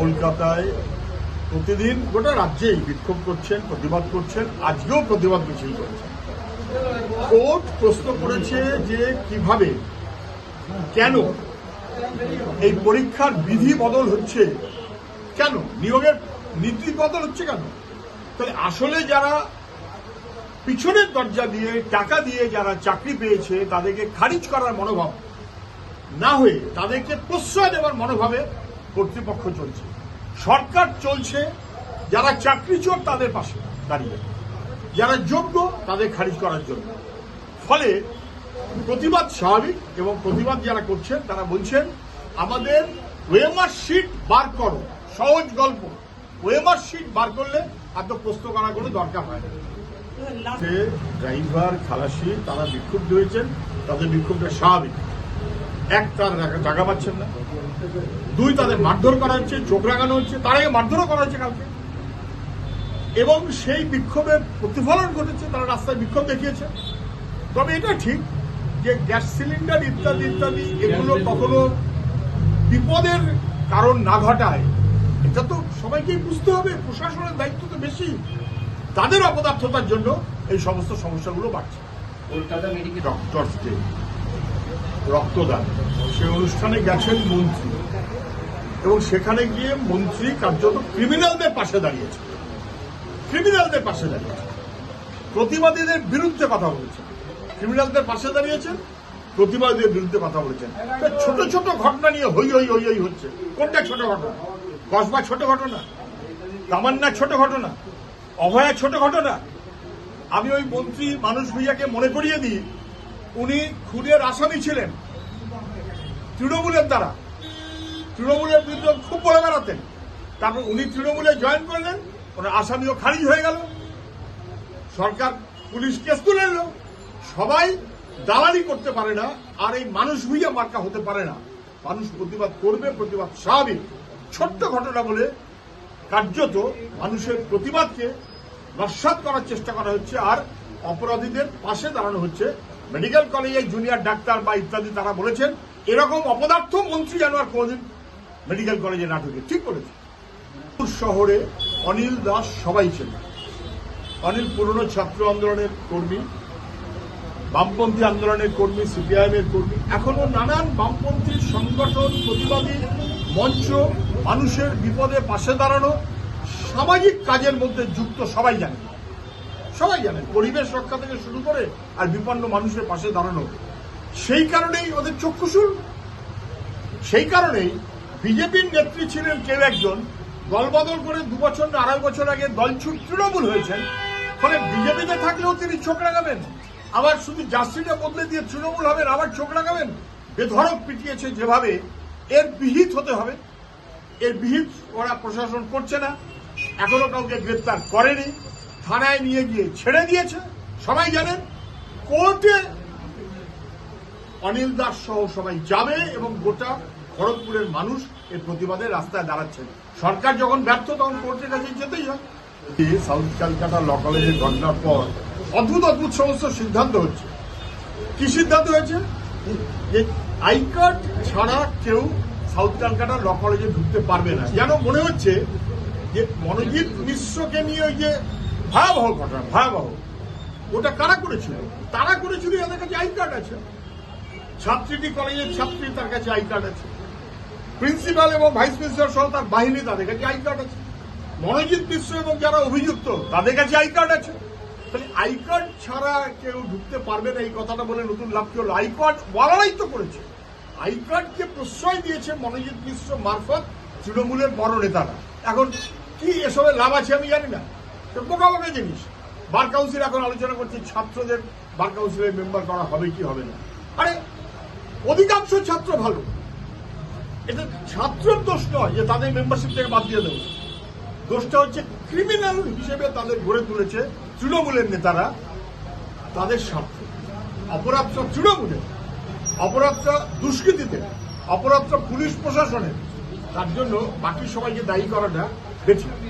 কলকাতায় প্রতিদিন গোটা রাজ্যেই বিক্ষোভ করছেন, প্রতিবাদ করছেন, আজকেও প্রতিবাদ মিছিল করছেন। কোর্ট প্রশ্ন করেছে যে কীভাবে, কেন এই পরীক্ষার বিধি বদল হচ্ছে? কেন? নিয়োগের নীতি বদল হচ্ছে কেন? তাহলে আসলে যারা পিছনের দরজা দিয়ে, টাকা দিয়ে যারা চাকরি পেয়েছে, তাদেরকে খারিজ করার মনোভাব না হয়ে, তাদেরকে প্রশ্রয় দেওয়ার মনোভাবে কর্তৃপক্ষ চলছে। সরকার চলছে যারা চাকরি চোর তাদের পাশে দাঁড়িয়ে। যারা যোগ্য তাদের খারিজ করার জন্য। ফলে প্রতিবাদ স্বাভাবিক এবং প্রতিবাদ যারা করছেন তারা বলছেন আমাদের ওয়েমার শিট বার করো। সহজ গল্প। ওয়েমার শিট বার করলে এত প্রশ্ন করার কোনো দরকার হয় না। ড্রাইভার খালাসি তারা বিক্ষুব্ধ হয়েছেন তাদের বিক্ষুব্ধ স্বাভাবিক। এক তার জায়গা- পাচ্ছেন না। দুই তাদের মারধর করা হচ্ছে চোখ রাগানো হচ্ছে তার আগে মারধরও করা হচ্ছে কালকে। এবং সেই বিক্ষোভের প্রতিফলন ঘটেছে তারা রাস্তায় বিক্ষোভ দেখিয়েছে। তবে এটা ঠিক যে গ্যাস সিলিন্ডার ইত্যাদি ইত্যাদি এগুলো কখনো বিপদের কারণ না ঘটায়। এটা তো সবাইকেই বুঝতে হবে প্রশাসনের দায়িত্ব তো বেশি। তাদের অপদার্থতার জন্য এই সমস্ত সমস্যাগুলো বাড়ছে। কলকাতা মেডিকেল ডক্টরস ডে রক্তদান। সেই অনুষ্ঠানে গেছেন মন্ত্রী। এবং সেখানে গিয়ে মন্ত্রী কার্যত ক্রিমিনালদের পাশে দাঁড়িয়েছে। ক্রিমিনালদের পাশে দাঁড়িয়েছে। প্রতিবাদীদের বিরুদ্ধে কথা বলেছেন। ক্রিমিনালদের পাশে দাঁড়িয়েছেন, প্রতিবাদীদের বিরুদ্ধে কথা বলেছেন। ছোট ছোট ঘটনা নিয়ে হই হই হই হই হচ্ছে। কোনটা ছোট ঘটনা? কসবা ছোট ঘটনা? তামান্না ছোট ঘটনা? অভয়া ছোট ঘটনা? আমি ওই মন্ত্রী মানুষ ভুইয়াকে মনে করিয়ে দিই উনি খুনের আসামি ছিলেন। তৃণমূলের দ্বারা। তৃণমূলের বিরুদ্ধে খুব বলে বেড়াতেন। তারপর উনি তৃণমূলে জয়েন করলেন, ওনার আসামিও খারিজ হয়ে গেল। সরকার পুলিশ কেস তুলে নিল। সবাই দালালি করতে পারে না, আর এই মানুষ ভুইয়া মার্কা হতে পারে না। মানুষ প্রতিবাদ করবে, প্রতিবাদ স্বাভাবিক ছোট্ট ঘটনা বলে কার্যত মানুষের প্রতিবাদকে নস্বাত করার চেষ্টা করা হচ্ছে, আর অপরাধীদের পাশে দাঁড়ানো হচ্ছে। মেডিকেল কলেজে জুনিয়র ডাক্তার বা ইত্যাদি তারা বলেছেন, এরকম অপদার্থ মন্ত্রী যেন আর কোনোদিন মেডিকেল কলেজে না ঢুকে। ঠিক করেছে শহরে অনিল দাস সবাই চেনে। অনিল পুরনো ছাত্র আন্দোলনের কর্মী, বামপন্থী আন্দোলনের কর্মী সিপিআইএম এর কর্মী, এখনও নানান বামপন্থী সংগঠন, প্রতিবাদী মঞ্চ, মানুষের বিপদে পাশে দাঁড়ানো, সামাজিক কাজের মধ্যে যুক্ত সবাই জানে। সবাই জানেন পরিবেশ রক্ষা থেকে শুরু করে আর বিপন্ন মানুষের পাশে দাঁড়ানো। সেই কারণেই ওদের চক্ষুশুল সেই কারণেই বিজেপির নেত্রী ছিলেন কেউ একজন, দলবদল করে দু বছর আড়াই বছর আগে দলছুট তৃণমূল হয়েছেন। ফলে বিজেপিতে থাকলেও তিনি চোখ লাগাবেন আবার শুধু জার্সিটা বদলে দিয়ে তৃণমূল হবেন, আবার চোখ লাগাবেন বেধরক পিটিয়েছে যেভাবে, এর বিহিত হতে হবে। এর বিহিত ওরা প্রশাসন করছে না। এখনও কাউকে গ্রেপ্তার করেনি। থানায় নিয়ে গিয়ে ছেড়ে দিয়েছে। সবাই জানেন, কোর্টে অনিল দাস সহ সবাই যাবে এবং গোটা খড়গপুরের মানুষ এর প্রতিবাদে রাস্তায় দাঁড়াচ্ছেন। সরকার যখন ব্যর্থ, তখন কোর্টের কাছে যেতেই হয়। সাউথ ক্যালকাটা ল কলেজের ঘটনার পর অদ্ভুত অদ্ভুত সমস্ত সিদ্ধান্ত হচ্ছে। কি সিদ্ধান্ত হয়েছে? যে আই কার্ড ছাড়া কেউ সাউথ ক্যালকাটা ল কলেজে ঢুকতে পারবে না। যেন মনে হচ্ছে যে মনোজিৎ মিশ্রকে নিয়ে ওই যে ভয়াবহ ঘটনা, ভয়াবহ। ওটা কারা করেছিল? তারা করেছিল, এদের কাছে আই কার্ড আছে। ছাত্রীটি কলেজের ছাত্রী, তার কাছে আই কার্ড আছে। প্রিন্সিপাল এবং ভাইস প্রিন্সিপাল সহ তার বাহিনী, তাদের কাছে আই কার্ড আছে। মনোজিৎ মিশ্র এবং যারা অভিযুক্ত, তাদের কাছে আই কার্ড আছে। তাহলে আই কার্ড ছাড়া কেউ ঢুকতে পারবে না, এই কথাটা বলে নতুন লাভ কি হলো? আই কার্ড বলারাই তো করেছে। আই কার্ডকে প্রশ্রয় দিয়েছে মনোজিৎ মিশ্র মারফত তৃণমূলের বড় নেতারা। এখন কি এসবের লাভ আছে আমি জানি না। বোকা জিনিস। বার কাউন্সিল এখন আলোচনা করছে, ছাত্রদের বার কাউন্সিলের মেম্বার করা হবে কি হবে না। আরে, অধিকাংশ ছাত্র ভালো। এটা ছাত্রের দোষ নয় যে তাদের মেম্বারশিপ থেকে বাদ দিয়ে দেবো। দোষটা হচ্ছে ক্রিমিনাল হিসেবে তাদের গড়ে তুলেছে তৃণমূলের নেতারা, তাদের স্বার্থ। অপরাধটা তৃণমূলের। অপরাধটা দুষ্কৃতীতে। অপরাধটা পুলিশ প্রশাসনের। তার জন্য বাকি সবাইকে দায়ী করাটা বেঠিক।